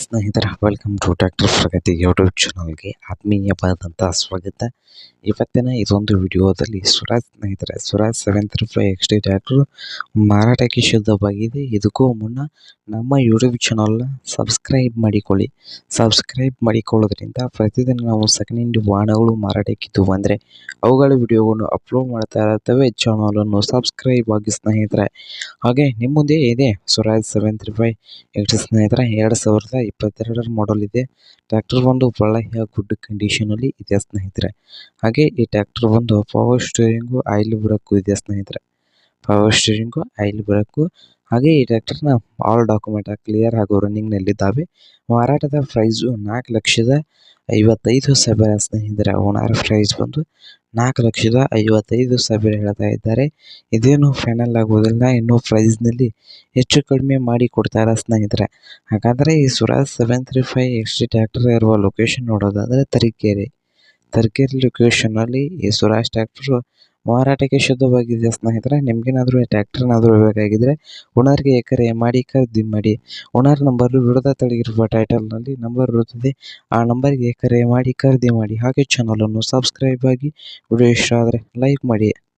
ಸ್ನೇಹಿತರ welcome to tractor Pragati YouTube ಚಾನಲ್ಗೆ ಆತ್ಮೀಯವಾದಂಥ ಸ್ವಾಗತ. ಇವತ್ತಿನ ಇದೊಂದು ವಿಡಿಯೋದಲ್ಲಿ ಸ್ವರಾಜ್ ಸ್ನೇಹಿತರೆ Swaraj seven three five X T ಮಾರಾಟಕ್ಕೆ ಶುದ್ಧವಾಗಿದೆ ಇದಕ್ಕೂ ಮುನ್ನ ನಮ್ಮ ಯೂಟ್ಯೂಬ್ ಚಾನಲ್ನ ಸಬ್ಸ್ಕ್ರೈಬ್ ಮಾಡಿಕೊಳ್ಳಿ. ಸಬ್ಸ್ಕ್ರೈಬ್ ಮಾಡಿಕೊಳ್ಳೋದ್ರಿಂದ ಪ್ರತಿದಿನ ನಾವು ಸೆಕೆಂಡ್ ಹ್ಯಾಂಡ್ ವಾಹನಗಳು ಮಾರಾಟಕ್ಕಿದ್ದು ಅಂದರೆ ಅವುಗಳ ವಿಡಿಯೋಗಳನ್ನು ಅಪ್ಲೋಡ್ ಮಾಡ್ತಾ ಇರ್ತವೆ ಚಾನಲನ್ನು ಸಬ್ಸ್ಕ್ರೈಬ್ ಆಗಿ, ಸ್ನೇಹಿತರೆ. ಹಾಗೆ ನಿಮ್ಮ ಮುಂದೆ ಇದೆ Swaraj seven three five X ಸ್ನೇಹಿತರೆ. ಎರಡು ಸಾವಿರದ ಇಪ್ಪತ್ತೆರಡರ ಮಾಡೆಲ್ ಇದೆ. ಟ್ರ್ಯಾಕ್ಟರ್ ಬಂದು ಒಳ್ಳೆಯ ಗುಡ್ ಕಂಡೀಷನಲ್ಲಿ ಇದೆ ಸ್ನೇಹಿತರೆ. ಹಾಗೆ ಈ ಟ್ರ್ಯಾಕ್ಟರ್ ಬಂದು ಪವರ್ ಸ್ಟೀರಿಂಗ್ ಆಯಿಲ್ ಬ್ರೇಕು ಇದೆ ಸ್ನೇಹಿತರೆ. ಪವರ್ ಸ್ಟೀರಿಂಗ್ ಆಯಿಲ್ ಬ್ರೇಕು ಹಾಗೆ ಈ ಟ್ರ್ಯಾಕ್ಟರ್ನ ಆಲ್ ಡಾಕ್ಯುಮೆಂಟ್ ಕ್ಲಿಯರ್ ಹಾಗೂ ರನ್ನಿಂಗ್ನಲ್ಲಿದ್ದಾವೆ ಮಾರಾಟದ ಪ್ರೈಸ್ ನಾಲ್ಕು ಲಕ್ಷದ ಐವತ್ತೈದು ಸಾವಿರ ಸ್ನೇಹಿತರೆ. ಓನರ್ ಪ್ರೈಸ್ ಬಂದು ನಾಲ್ಕು ಲಕ್ಷದ ಐವತ್ತೈದು ಸಾವಿರ ಹೇಳ್ತಾ ಇದ್ದಾರೆ. ಇದೇನು ಫೈನಲ್ ಆಗೋದಿಲ್ಲ, ಇನ್ನೂ ಪ್ರೈಸ್ನಲ್ಲಿ ಹೆಚ್ಚು ಕಡಿಮೆ ಮಾಡಿ ಕೊಡ್ತಾರೆ ಸ್ನೇಹಿತರೆ. ಹಾಗಾದರೆ ಈ Swaraj seven three five X T tractor ಇರುವ ಲೊಕೇಶನ್ ನೋಡೋದಾದರೆ ತರೀಕೆರೆ. ತರೀಕೆರೆ ಲೊಕೇಶನಲ್ಲಿ ಈ ಸುರಾಜ್ ಟ್ರ್ಯಾಕ್ಟರ್ ಮಾರಾಟಕ್ಕೆ ಶುದ್ಧವಾಗಿದೆ ಸ್ನೇಹಿತರೆ? ನಿಮ್ಗೇನಾದರೂ ಟ್ಯಾಕ್ಟ್ರನಾದರೂ ಬೇಕಾಗಿದ್ದರೆ ಓನರ್ಗೆ ಎಕರೆ ಮಾಡಿ ಖರೀದಿ ಮಾಡಿ. ಓನರ್ ನಂಬರ್ ವಿಡದ ತಳಗಿರುವ ಟೈಟಲ್ನಲ್ಲಿ ನಂಬರ್ ಇರುತ್ತದೆ. ಆ ನಂಬರ್ಗೆ ಕರೆ ಮಾಡಿ ಖರೀದಿ ಮಾಡಿ. ಹಾಗೆ ಚಾನಲನ್ನು ಸಬ್ಸ್ಕ್ರೈಬ್ ಆಗಿ ವಿಡಿಯೋ ಇಷ್ಟ ಆದರೆ ಲೈಕ್ ಮಾಡಿ.